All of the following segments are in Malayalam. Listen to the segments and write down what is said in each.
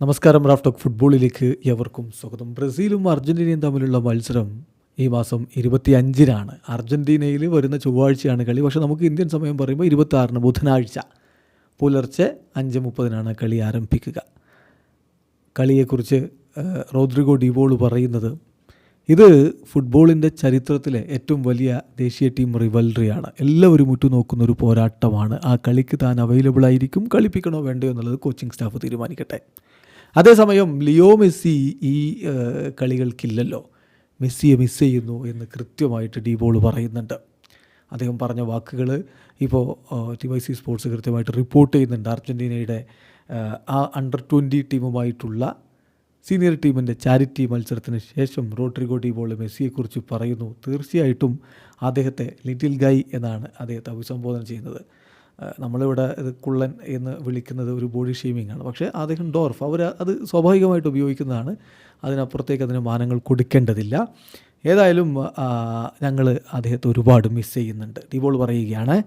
നമസ്കാരം റാഫ് ടോക്ക് ഫുട്ബോളിലേക്ക് എവർക്കും സ്വാഗതം. ബ്രസീലും അർജന്റീനയും തമ്മിലുള്ള മത്സരം ഈ മാസം ഇരുപത്തി അഞ്ചിനാണ് അർജന്റീനയിൽ വരുന്ന ചൊവ്വാഴ്ചയാണ് കളി. പക്ഷേ നമുക്ക് ഇന്ത്യൻ സമയം പറയുമ്പോൾ ഇരുപത്തി ആറിന് ബുധനാഴ്ച. പുലർച്ചെ അഞ്ച് മുപ്പതിനാണ് കളി ആരംഭിക്കുക. കളിയെക്കുറിച്ച് റോദ്രിഗോ ഡിബോൾ പറയുന്നത് ഇത് ഫുട്ബോളിന്റെ ചരിത്രത്തിലെ ഏറ്റവും വലിയ ദേശീയ ടീം റിവൽറിയാണ് എല്ലാവരും ഉറ്റുനോക്കുന്ന ഒരു പോരാട്ടമാണ്. ആ കളിക്ക് താൻ അവൈലബിൾ ആയിരിക്കും കളിപ്പിക്കണോ വേണ്ടയോ എന്നുള്ളത് കോച്ചിങ് സ്റ്റാഫ് തീരുമാനിക്കട്ടെ. അതേസമയം ലിയോ മെസ്സി ഈ കളികൾക്കില്ലല്ലോ. മെസ്സിയെ മിസ് ചെയ്യുന്നു എന്ന് കൃത്യമായിട്ട് ഡിബോൾ പറയുന്നുണ്ട്. അദ്ദേഹം പറഞ്ഞ വാക്കുകൾ ഇപ്പോൾ ടി വൈ സി സ്പോർട്സ് കൃത്യമായിട്ട് റിപ്പോർട്ട് ചെയ്യുന്നുണ്ട്. അർജന്റീനയുടെ ആ അണ്ടർ ട്വന്റി ടീമുമായിട്ടുള്ള സീനിയർ ടീമിന്റെ ചാരിറ്റി മത്സരത്തിന് ശേഷം റോഡ്രിഗോ ഡിബോൾ മെസ്സിയെക്കുറിച്ച് പറയുന്നു. തീർച്ചയായിട്ടും അദ്ദേഹത്തെ ലിറ്റിൽ ഗൈ എന്നാണ് അദ്ദേഹത്തെ അഭിസംബോധന ചെയ്യുന്നത്. നമ്മളിവിടെ കുള്ളൻ എന്ന് വിളിക്കുന്നത് ഒരു ബോഡി ഷെയ്മിംഗ് ആണ്. പക്ഷേ അദ്ദേഹം ഡോർഫ്. അവർ അത് സ്വാഭാവികമായിട്ട് ഉപയോഗിക്കുന്നതാണ്. അതിനപ്പുറത്തേക്ക് അതിന് മാനങ്ങൾ കൊടുക്കേണ്ടതില്ല. ഏതായാലും ഞങ്ങൾ അദ്ദേഹത്തെ ഒരുപാട് മിസ് ചെയ്യുന്നുണ്ട്. ഡിബോൾ പറയുകയാണ്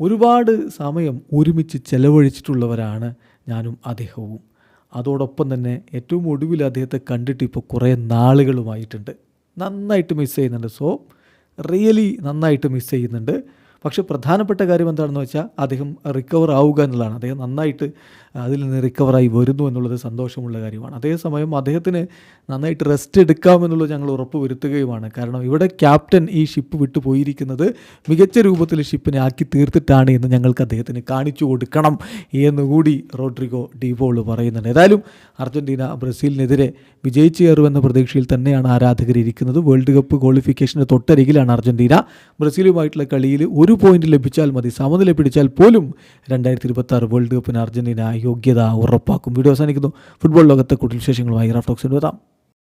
ഒരുപാട് സമയം ഒരുമിച്ച് ചെലവഴിച്ചിട്ടുള്ളവരാണ് ഞാനും അദ്ദേഹവും. അതോടൊപ്പം തന്നെ ഏറ്റവും ഒടുവിൽ അദ്ദേഹത്തെ കണ്ടിട്ട് ഇപ്പോൾ കുറേ നാളുകളുമായിട്ടുണ്ട്. നന്നായിട്ട് മിസ് ചെയ്യുന്നുണ്ട്. സോ റിയലി നന്നായിട്ട് മിസ് ചെയ്യുന്നുണ്ട്. പക്ഷേ പ്രധാനപ്പെട്ട കാര്യം എന്താണെന്ന് വെച്ചാൽ അദ്ദേഹം റിക്കവർ ആവുക എന്നുള്ളതാണ്. അദ്ദേഹം നന്നായിട്ട് അതിൽ നിന്ന് റിക്കവറായി വരുന്നു എന്നുള്ളത് സന്തോഷമുള്ള കാര്യമാണ്. അതേസമയം അദ്ദേഹത്തിന് നന്നായിട്ട് റെസ്റ്റ് എടുക്കാമെന്നുള്ളത് ഞങ്ങൾ ഉറപ്പ് വരുത്തുകയുമാണ്. കാരണം ഇവിടെ ക്യാപ്റ്റൻ ഈ ഷിപ്പ് വിട്ടു പോയിരിക്കുന്നത് മികച്ച രൂപത്തിൽ ഷിപ്പിനെ ആക്കി തീർത്തിട്ടാണ് എന്ന് ഞങ്ങൾക്ക് അദ്ദേഹത്തിന് കാണിച്ചു കൊടുക്കണം എന്നുകൂടി റോഡ്രിഗോ ഡിവോൾ പറയുന്നുണ്ട്. ഏതായാലും അർജന്റീന ബ്രസീലിനെതിരെ വിജയിച്ചു കയറുമെന്ന പ്രതീക്ഷയിൽ തന്നെയാണ് ആരാധകർ ഇരിക്കുന്നത്. വേൾഡ് കപ്പ് ക്വാളിഫിക്കേഷന്റെ തൊട്ടരികിലാണ് അർജന്റീന ബ്രസീലുമായിട്ടുള്ള കളിയിൽ ഒരു പോയിന്റ് ലഭിച്ചാൽ മതി. സമനില പിടിച്ചാൽ പോലും രണ്ടായിരത്തി ഇരുപത്തി ആറ് വേൾഡ് കപ്പിന് അർജന്റീന യോഗ്യത ഉറപ്പാക്കും. വീഡിയോ അവസാനിക്കുന്നു. ഫുട്ബോൾ ലോകത്തെ കൂടുതൽ വിശേഷങ്ങളുമായി റാഫ്റ്റോക്സിന് വരാം